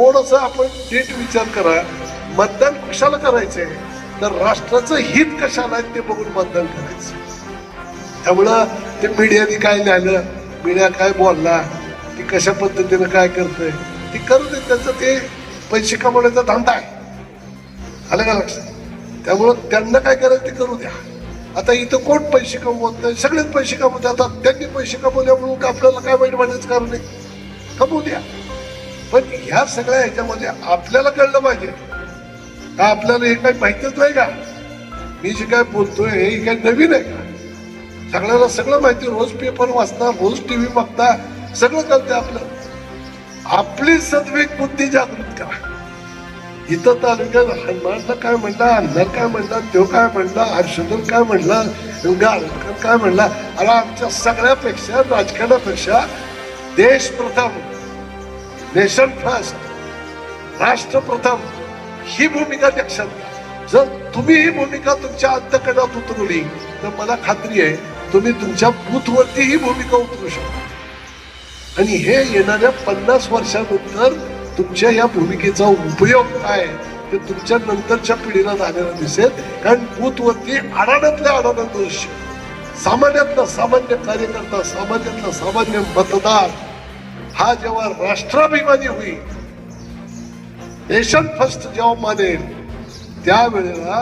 थोडस आपण नीट विचार करा. मतदान कशाला करायचंय? तर राष्ट्राचं हित कशाला आहे ते बघून मतदान करायचं. त्यामुळं ते मीडियाने काय लिहिलं? मीडिया काय बोलला? ती कशा पद्धतीनं काय करतंय? ती करू दे. त्याचं ते पैसे कमवण्याचा धंदा आहे. आलं का लक्षात? त्यामुळं त्यांना काय करायचं ते करू द्या. आता इथं कोण पैसे कमवत नाही? सगळेच पैसे कमवतात. आता त्यांनी पैसे कमवल्यामुळं आपल्याला काय वाईट म्हणायचं कारण नाही कमवू द्या. पण ह्या सगळ्या ह्याच्यामध्ये आपल्याला कळलं पाहिजे. का आपल्याला हे काही माहितीच नाही का? मी जे काय बोलतोय हे काही नवीन आहे का? सगळ्याला सगळं माहिती रोज पेपर वाचता रोज टीव्ही बघता सगळं कळते आपलं आपली सद्वेग बुद्धी जागृत करा. इथं तालुक्यात हनुमानला काय म्हणला अन्नर काय म्हणला तो काय म्हणला हर्षवर्धन काय म्हणला गाळकर काय म्हणला अरे आमच्या सगळ्यापेक्षा राजकारणापेक्षा देश प्रथम नेशन फर्स्ट राष्ट्र प्रथम ही भूमिका लक्षात घ्या. जर तुम्ही ही भूमिका तुमच्या अंतकडात उतरवली तर मला खात्री आहे तुम्ही तुमच्या बूथवरती ही भूमिका उतरू शकता. आणि हे येणाऱ्या पन्नास वर्षानंतर तुमच्या या भूमिकेचा उपयोग काय ते तुमच्या नंतरच्या पिढीला झालेला दिसेल. कारण बूथवरती आडाण्यातल्या आडाण्यात दृश्य सामान्यातला सामान्य कार्यकर्ता सामान्यातला सामान्य मतदार हा जेव्हा राष्ट्राभिमानी होईल नेशन फर्स्ट जेव्हा मानेल त्यावेळेला